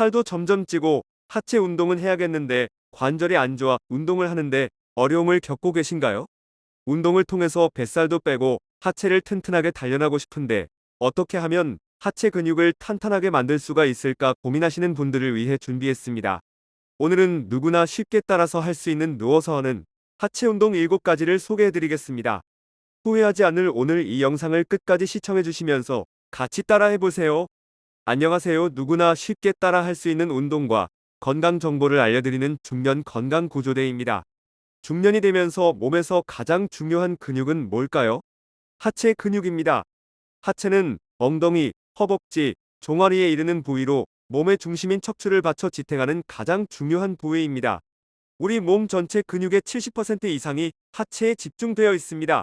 살도 점점 찌고 하체 운동은 해야겠는데 관절이 안 좋아 운동을 하는데 어려움을 겪고 계신가요? 운동을 통해서 뱃살도 빼고 하체를 튼튼하게 단련하고 싶은데 어떻게 하면 하체 근육을 탄탄하게 만들 수가 있을까 고민하시는 분들을 위해 준비했습니다. 오늘은 누구나 쉽게 따라서 할 수 있는 누워서 하는 하체 운동 7가지를 소개해 드리겠습니다. 후회하지 않을 오늘 이 영상을 끝까지 시청해 주시면서 같이 따라해 보세요. 안녕하세요. 누구나 쉽게 따라 할 수 있는 운동과 건강 정보를 알려드리는 중년 건강 구조대입니다. 중년이 되면서 몸에서 가장 중요한 근육은 뭘까요? 하체 근육입니다. 하체는 엉덩이, 허벅지, 종아리에 이르는 부위로 몸의 중심인 척추를 받쳐 지탱하는 가장 중요한 부위입니다. 우리 몸 전체 근육의 70% 이상이 하체에 집중되어 있습니다.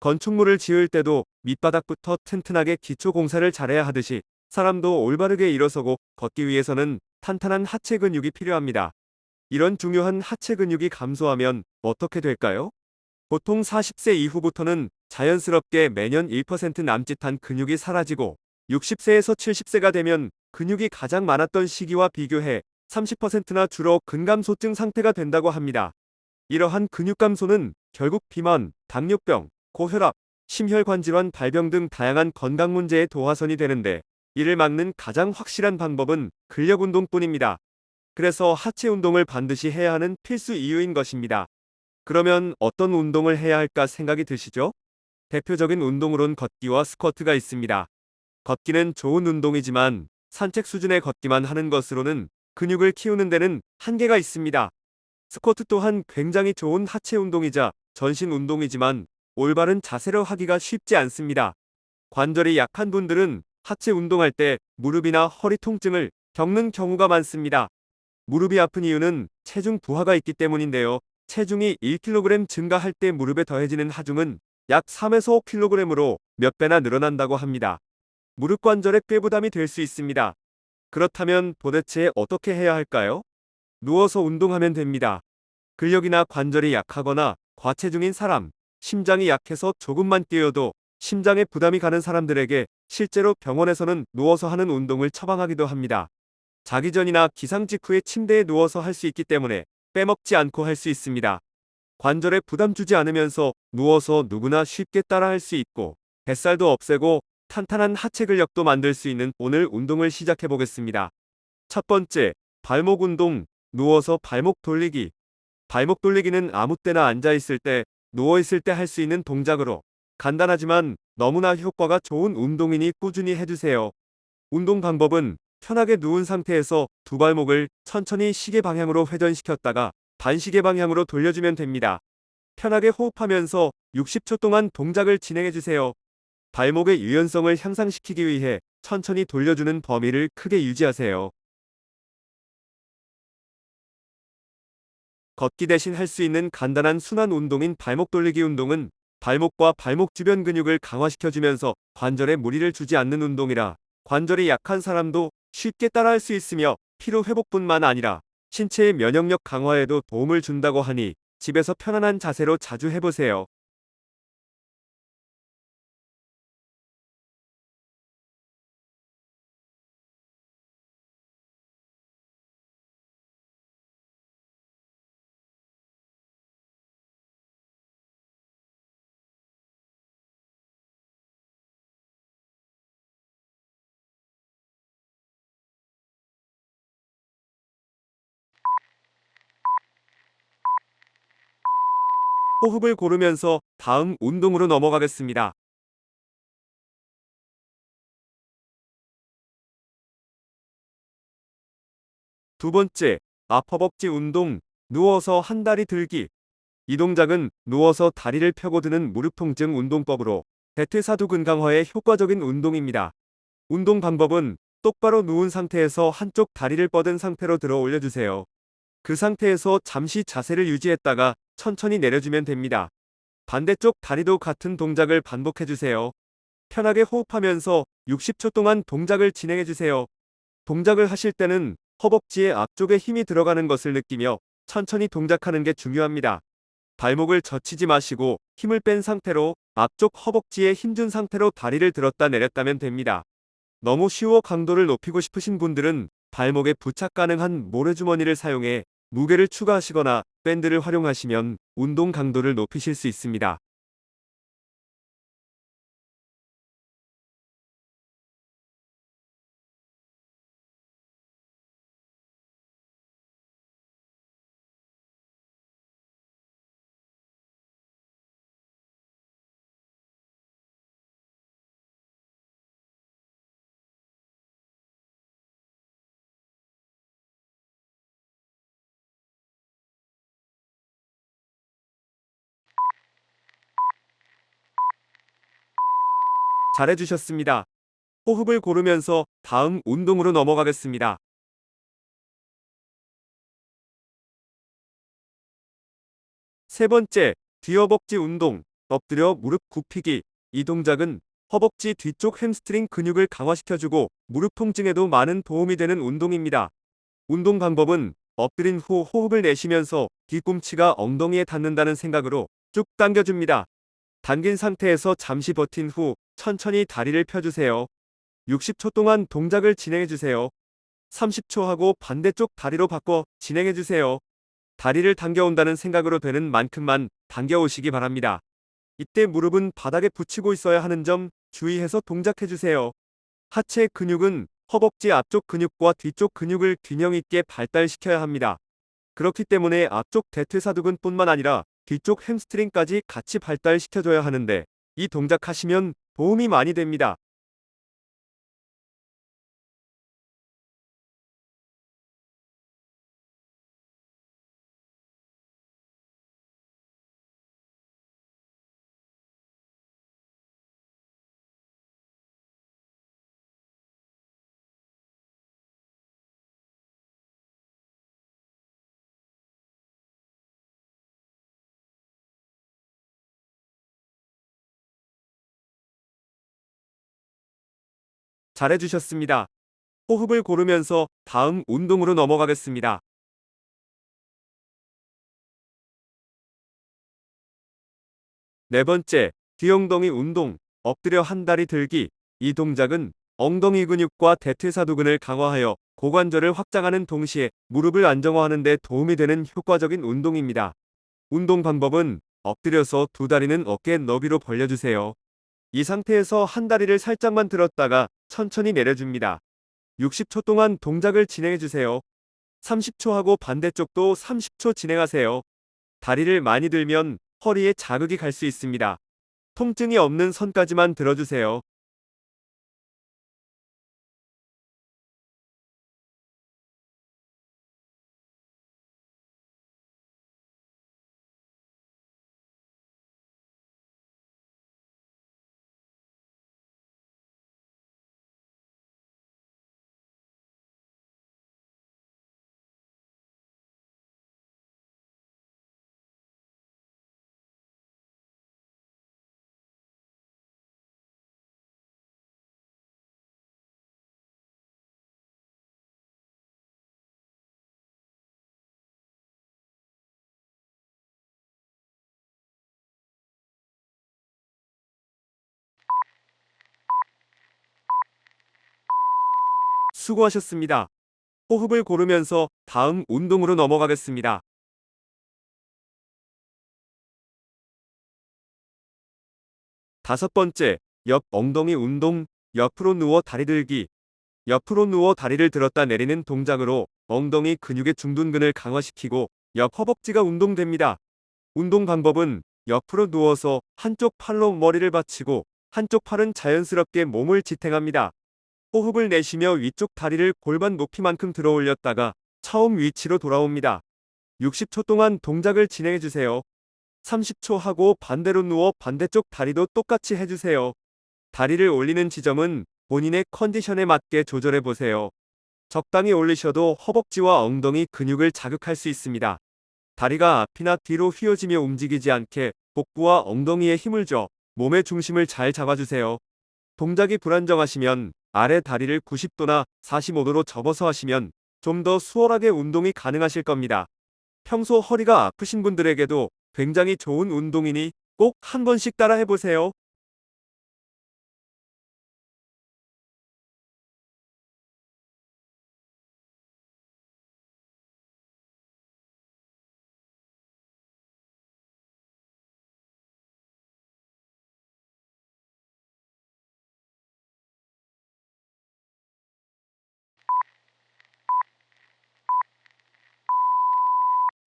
건축물을 지을 때도 밑바닥부터 튼튼하게 기초 공사를 잘해야 하듯이 사람도 올바르게 일어서고 걷기 위해서는 탄탄한 하체 근육이 필요합니다. 이런 중요한 하체 근육이 감소하면 어떻게 될까요? 보통 40세 이후부터는 자연스럽게 매년 1% 남짓한 근육이 사라지고 60세에서 70세가 되면 근육이 가장 많았던 시기와 비교해 30%나 줄어 근감소증 상태가 된다고 합니다. 이러한 근육 감소는 결국 비만, 당뇨병, 고혈압, 심혈관 질환 발병 등 다양한 건강 문제의 도화선이 되는데 이를 막는 가장 확실한 방법은 근력 운동뿐입니다. 그래서 하체 운동을 반드시 해야 하는 필수 이유인 것입니다. 그러면 어떤 운동을 해야 할까 생각이 드시죠? 대표적인 운동으론 걷기와 스쿼트가 있습니다. 걷기는 좋은 운동이지만 산책 수준의 걷기만 하는 것으로는 근육을 키우는 데는 한계가 있습니다. 스쿼트 또한 굉장히 좋은 하체 운동이자 전신 운동이지만 올바른 자세로 하기가 쉽지 않습니다. 관절이 약한 분들은 하체 운동할 때 무릎이나 허리 통증을 겪는 경우가 많습니다. 무릎이 아픈 이유는 체중 부하가 있기 때문인데요. 체중이 1kg 증가할 때 무릎에 더해지는 하중은 약 3에서 5kg으로 몇 배나 늘어난다고 합니다. 무릎 관절에 꾀부담이 될 수 있습니다. 그렇다면 도대체 어떻게 해야 할까요? 누워서 운동하면 됩니다. 근력이나 관절이 약하거나 과체중인 사람, 심장이 약해서 조금만 뛰어도 심장에 부담이 가는 사람들에게 실제로 병원에서는 누워서 하는 운동을 처방하기도 합니다. 자기 전이나 기상 직후에 침대에 누워서 할 수 있기 때문에 빼먹지 않고 할 수 있습니다. 관절에 부담 주지 않으면서 누워서 누구나 쉽게 따라 할 수 있고 뱃살도 없애고 탄탄한 하체 근력도 만들 수 있는 오늘 운동을 시작해 보겠습니다. 첫 번째, 발목 운동, 누워서 발목 돌리기. 발목 돌리기는 아무 때나 앉아 있을 때, 누워 있을 때 할 수 있는 동작으로 간단하지만 너무나 효과가 좋은 운동이니 꾸준히 해주세요. 운동 방법은 편하게 누운 상태에서 두 발목을 천천히 시계 방향으로 회전시켰다가 반시계 방향으로 돌려주면 됩니다. 편하게 호흡하면서 60초 동안 동작을 진행해주세요. 발목의 유연성을 향상시키기 위해 천천히 돌려주는 범위를 크게 유지하세요. 걷기 대신 할 수 있는 간단한 순환 운동인 발목 돌리기 운동은 발목과 발목 주변 근육을 강화시켜주면서 관절에 무리를 주지 않는 운동이라 관절이 약한 사람도 쉽게 따라할 수 있으며 피로 회복뿐만 아니라 신체의 면역력 강화에도 도움을 준다고 하니 집에서 편안한 자세로 자주 해보세요. 호흡을 고르면서 다음 운동으로 넘어가겠습니다. 두 번째, 아퍼벅지 운동, 누워서 한 다리 들기. 이 동작은 누워서 다리를 펴고 드는 무릎 통증 운동법으로 대퇴사두근 강화에 효과적인 운동입니다. 운동 방법은 똑바로 누운 상태에서 한쪽 다리를 뻗은 상태로 들어 올려주세요. 그 상태에서 잠시 자세를 유지했다가 천천히 내려주면 됩니다. 반대쪽 다리도 같은 동작을 반복해주세요. 편하게 호흡하면서 60초 동안 동작을 진행해주세요. 동작을 하실 때는 허벅지의 앞쪽에 힘이 들어가는 것을 느끼며 천천히 동작하는 게 중요합니다. 발목을 젖히지 마시고 힘을 뺀 상태로 앞쪽 허벅지에 힘준 상태로 다리를 들었다 내렸다면 됩니다. 너무 쉬워 강도를 높이고 싶으신 분들은 발목에 부착 가능한 모래주머니를 사용해 무게를 추가하시거나 밴드를 활용하시면 운동 강도를 높이실 수 있습니다. 잘해주셨습니다. 호흡을 고르면서 다음 운동으로 넘어가겠습니다. 세 번째, 뒤허벅지 운동, 엎드려 무릎 굽히기. 이 동작은 허벅지 뒤쪽 햄스트링 근육을 강화시켜주고 무릎 통증에도 많은 도움이 되는 운동입니다. 운동 방법은 엎드린 후 호흡을 내쉬면서 뒤꿈치가 엉덩이에 닿는다는 생각으로 쭉 당겨줍니다. 당긴 상태에서 잠시 버틴 후 천천히 다리를 펴주세요. 60초 동안 동작을 진행해주세요. 30초 하고 반대쪽 다리로 바꿔 진행해주세요. 다리를 당겨온다는 생각으로 되는 만큼만 당겨오시기 바랍니다. 이때 무릎은 바닥에 붙이고 있어야 하는 점 주의해서 동작해주세요. 하체 근육은 허벅지 앞쪽 근육과 뒤쪽 근육을 균형 있게 발달시켜야 합니다. 그렇기 때문에 앞쪽 대퇴사두근 뿐만 아니라 뒤쪽 햄스트링까지 같이 발달시켜줘야 하는데 이 동작 하시면 도움이 많이 됩니다. 잘해주셨습니다. 호흡을 고르면서 다음 운동으로 넘어가겠습니다. 네 번째, 뒤엉덩이 운동, 엎드려 한 다리 들기. 이 동작은 엉덩이 근육과 대퇴사두근을 강화하여 고관절을 확장하는 동시에 무릎을 안정화하는 데 도움이 되는 효과적인 운동입니다. 운동 방법은 엎드려서 두 다리는 어깨 너비로 벌려주세요. 이 상태에서 한 다리를 살짝만 들었다가 천천히 내려줍니다. 60초 동안 동작을 진행해주세요. 30초 하고 반대쪽도 30초 진행하세요. 다리를 많이 들면 허리에 자극이 갈 수 있습니다. 통증이 없는 선까지만 들어주세요. 수고하셨습니다. 호흡을 고르면서 다음 운동으로 넘어가겠습니다. 다섯 번째, 옆 엉덩이 운동, 옆으로 누워 다리 들기. 옆으로 누워 다리를 들었다 내리는 동작으로 엉덩이 근육의 중둔근을 강화시키고 옆 허벅지가 운동됩니다. 운동 방법은 옆으로 누워서 한쪽 팔로 머리를 받치고 한쪽 팔은 자연스럽게 몸을 지탱합니다. 호흡을 내쉬며 위쪽 다리를 골반 높이만큼 들어 올렸다가 처음 위치로 돌아옵니다. 60초 동안 동작을 진행해주세요. 30초 하고 반대로 누워 반대쪽 다리도 똑같이 해주세요. 다리를 올리는 지점은 본인의 컨디션에 맞게 조절해 보세요. 적당히 올리셔도 허벅지와 엉덩이 근육을 자극할 수 있습니다. 다리가 앞이나 뒤로 휘어지며 움직이지 않게 복부와 엉덩이에 힘을 줘 몸의 중심을 잘 잡아주세요. 동작이 불안정하시면 아래 다리를 90도나 45도로 접어서 하시면 좀 더 수월하게 운동이 가능하실 겁니다. 평소 허리가 아프신 분들에게도 굉장히 좋은 운동이니 꼭 한 번씩 따라 해보세요.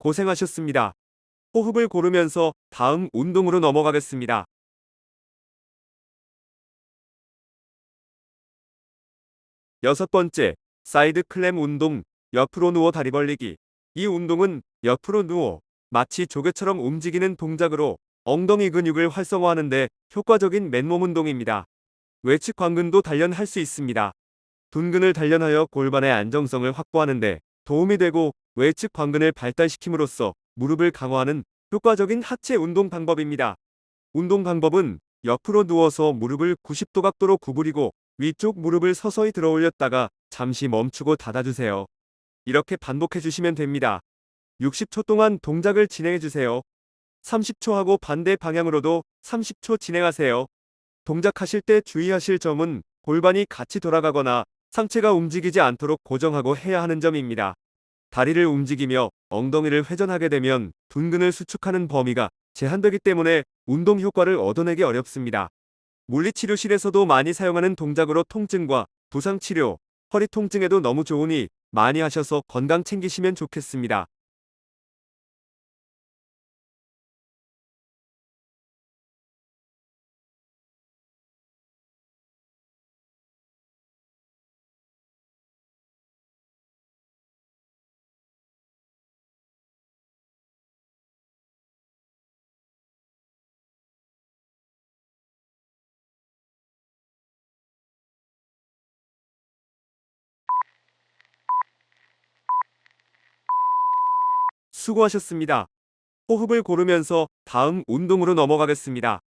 고생하셨습니다. 호흡을 고르면서 다음 운동으로 넘어가겠습니다. 여섯 번째, 사이드 클램 운동, 옆으로 누워 다리 벌리기. 이 운동은 옆으로 누워 마치 조개처럼 움직이는 동작으로 엉덩이 근육을 활성화하는데 효과적인 맨몸 운동입니다. 외측 광근도 단련할 수 있습니다. 둔근을 단련하여 골반의 안정성을 확보하는데 도움이 되고 외측 광근을 발달시킴으로써 무릎을 강화하는 효과적인 하체 운동 방법입니다. 운동 방법은 옆으로 누워서 무릎을 90도 각도로 구부리고 위쪽 무릎을 서서히 들어 올렸다가 잠시 멈추고 닫아주세요. 이렇게 반복해 주시면 됩니다. 60초 동안 동작을 진행해 주세요. 30초 하고 반대 방향으로도 30초 진행하세요. 동작하실 때 주의하실 점은 골반이 같이 돌아가거나 상체가 움직이지 않도록 고정하고 해야 하는 점입니다. 다리를 움직이며 엉덩이를 회전하게 되면 둔근을 수축하는 범위가 제한되기 때문에 운동 효과를 얻어내기 어렵습니다. 물리치료실에서도 많이 사용하는 동작으로 통증과 부상치료, 허리 통증에도 너무 좋으니 많이 하셔서 건강 챙기시면 좋겠습니다. 수고하셨습니다. 호흡을 고르면서 다음 운동으로 넘어가겠습니다.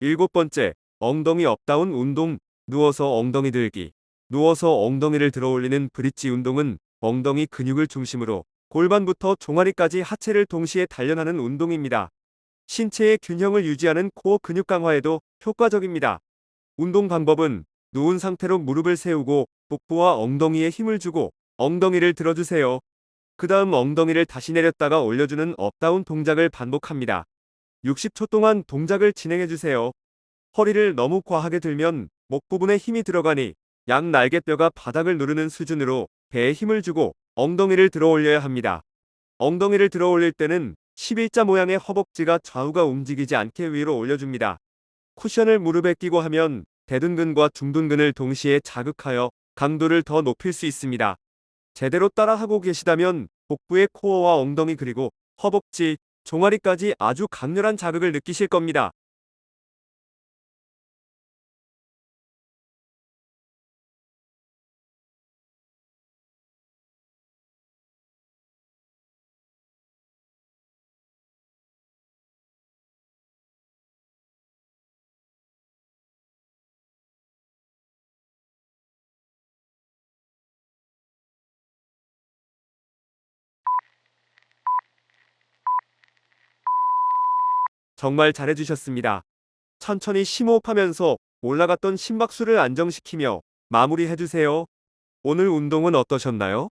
일곱 번째, 엉덩이 업다운 운동, 누워서 엉덩이 들기. 누워서 엉덩이를 들어 올리는 브릿지 운동은 엉덩이 근육을 중심으로 골반부터 종아리까지 하체를 동시에 단련하는 운동입니다. 신체의 균형을 유지하는 코어 근육 강화에도 효과적입니다. 운동 방법은 누운 상태로 무릎을 세우고 복부와 엉덩이에 힘을 주고 엉덩이를 들어주세요. 그 다음 엉덩이를 다시 내렸다가 올려주는 업다운 동작을 반복합니다. 60초 동안 동작을 진행해주세요. 허리를 너무 과하게 들면 목 부분에 힘이 들어가니 양 날개뼈가 바닥을 누르는 수준으로 배에 힘을 주고 엉덩이를 들어 올려야 합니다. 엉덩이를 들어 올릴 때는 11자 모양의 허벅지가 좌우가 움직이지 않게 위로 올려줍니다. 쿠션을 무릎에 끼고 하면 대둔근과 중둔근을 동시에 자극하여 강도를 더 높일 수 있습니다. 제대로 따라하고 계시다면 복부의 코어와 엉덩이 그리고 허벅지, 종아리까지 아주 강렬한 자극을 느끼실 겁니다. 정말 잘해주셨습니다. 천천히 심호흡하면서 올라갔던 심박수를 안정시키며 마무리해주세요. 오늘 운동은 어떠셨나요?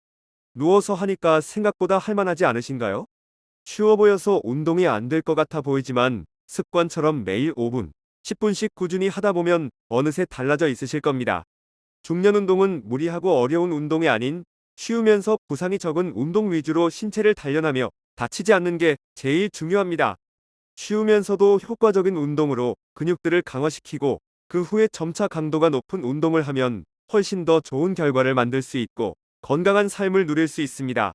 누워서 하니까 생각보다 할만하지 않으신가요? 쉬워 보여서 운동이 안 될 것 같아 보이지만 습관처럼 매일 5분, 10분씩 꾸준히 하다 보면 어느새 달라져 있으실 겁니다. 중년 운동은 무리하고 어려운 운동이 아닌 쉬우면서 부상이 적은 운동 위주로 신체를 단련하며 다치지 않는 게 제일 중요합니다. 쉬우면서도 효과적인 운동으로 근육들을 강화시키고 그 후에 점차 강도가 높은 운동을 하면 훨씬 더 좋은 결과를 만들 수 있고 건강한 삶을 누릴 수 있습니다.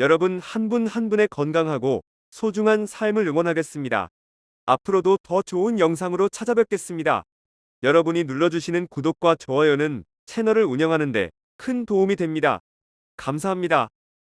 여러분 한분한 분의 건강하고 소중한 삶을 응원하겠습니다. 앞으로도 더 좋은 영상으로 찾아뵙겠습니다. 여러분이 눌러주시는 구독과 좋아요는 채널을 운영하는데 큰 도움이 됩니다. 감사합니다.